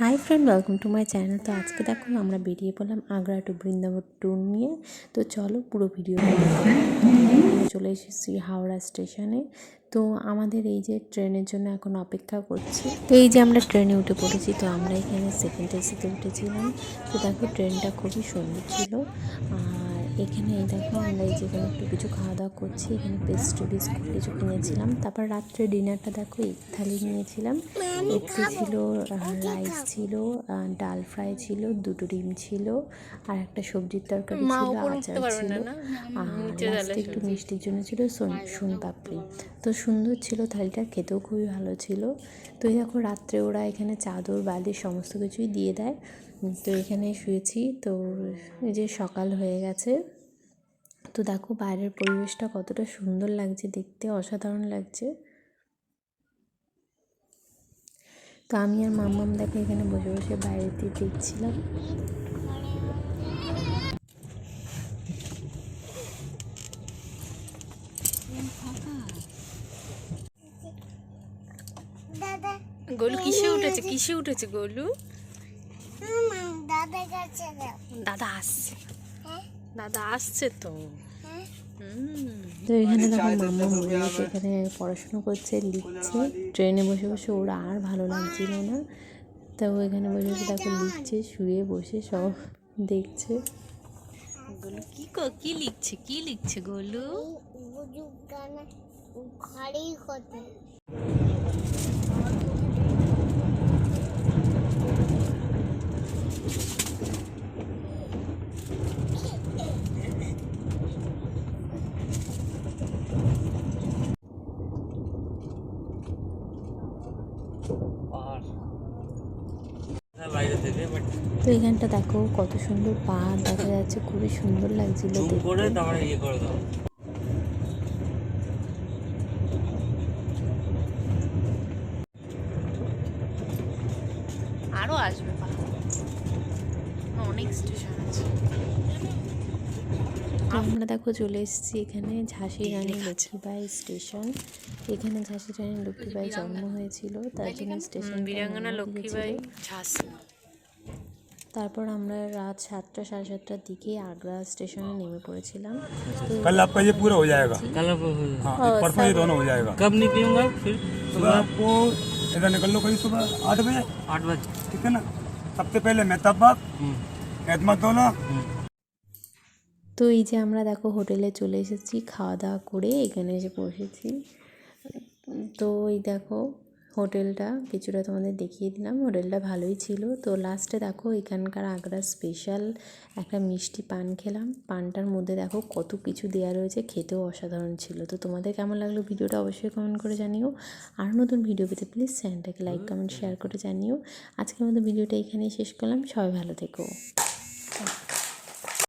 Hi friend welcome to my channel তো আজকে দেখো, আমরা বেরিয়ে পড়লাম আগ্রা টু বৃন্দাবন ট্যুর নিয়ে। তো চলো পুরো ভিডিও চলে এসেছি হাওড়া স্টেশনে তো আমাদের এই যে ট্রেনের জন্য এখন অপেক্ষা করছি। তো এই যে আমরা ট্রেনে উঠে পড়েছি, তো আমরা এখানে সেকেন্ড এসিতে উঠেছিলাম। তো দেখো, ট্রেনটা খুবই সুন্দর ছিল। আর এখানে এই দেখো আমরা এই যেখানে একটু কিছু খাওয়া দাওয়া করছি এখানে পেস্ট্রি বিস্কুট কিছু কিনেছিলাম। তারপর রাত্রে ডিনারটা দেখো এক থালি নিয়েছিলাম। একটি ছিল রাইস ছিল ডাল ফ্রাই ছিল দুটো ডিম ছিল আর একটা সবজির তরকারি ছিল আচার ছিল। আর একটু মিষ্টির জন্য ছিল সোন- পাপড়ি তো সুন্দর ছিল থালিটা, খেতেও খুবই ভালো ছিল। তো দেখো রাত্রে ওরা এখানে চাদর, বালি সমস্ত কিছুই দিয়ে দেয়। তো এখানে শুয়েছি। তো এই যে সকাল হয়ে গেছে। তো দেখো বাইরের পরিবেশটা কতটা সুন্দর লাগছে, দেখতে অসাধারণ লাগছে। তো আমি আর মাম্মাম দেখো এখানে বসে বসে বাইরেতে দেখছিলাম। গোলু কিসে উঠেছে কিসে উঠেছে গোলু? হুম, দাদা আসছে। হ্যাঁ? দাদা আসছে তো। হ্যাঁ? তো এখানে দেখো মাম্মা বসে বসে এখানে পড়াশুনো করছে লিখছে। ট্রেনে বসে বসে ওরা আর ভালো লাগছিল না। তো ও এখানে বসে বসে দেখো লিখছে শুয়ে বসে সব দেখছে। গোলু কি ক- কি লিখছে কি লিখছে গোলু? গানা ঘরেই কথা তো এখানটা দেখো কত সুন্দর পাহাড় দেখা যাচ্ছে খুবই সুন্দর লাগছিল করে তারপরে ইয়ে করে দাও। আরও আসবে পাহাড়। অনেক স্টেশন আছে। তো আমরা দেখো চলে এসেছি এখানে ঝাঁসি রানী লক্ষ্মীবাই স্টেশন এখানে ঝাঁসি রানী লক্ষ্মীবাই জন্ম হয়েছিল তার জন্য স্টেশন বীরাঙ্গনা লক্ষ্মীবাই ঝাঁসি তারপর আমরা রাত সাতটা সাড়ে সাতটার দিকে আগ্রা স্টেশনে নেমে পড়েছিলাম তো कल आपका ये पूरा हो जाएगा कल आप हाँ ये परसों ये दोनों हो जाएगा कब निकलूंगा फिर सुबह आपको इधर निकल लो कहीं सुबह आठ बजे आठ बजे ठीक है ना सबसे पहले मेहताब बाग हम्म, एतमादौला हम्म। তো এই যে আমরা দেখো হোটেলে চলে এসেছি খাওয়া দাওয়া করে এখানে এসে বসেছি। তো এই দেখো হোটেলটা, কিছুটা তোমাদের দেখিয়ে দিলাম। হোটেলটা ভালোই ছিল। তো লাস্টে দেখো এখানকার আগ্রা স্পেশাল একটা মিষ্টি পান খেলাম। পানটার মধ্যে দেখো কত কিছু দেওয়া রয়েছে, খেতেও অসাধারণ ছিল। তো তোমাদের কেমন লাগল ভিডিওটা অবশ্যই কমেন্ট করে জানিও। আর নতুন ভিডিও পেতে প্লিজ চ্যানেলটাকে লাইক কমেন্ট শেয়ার করে জানিও। আজকের মতো ভিডিওটা এখানেই শেষ করলাম। সবাই ভালো থেকো।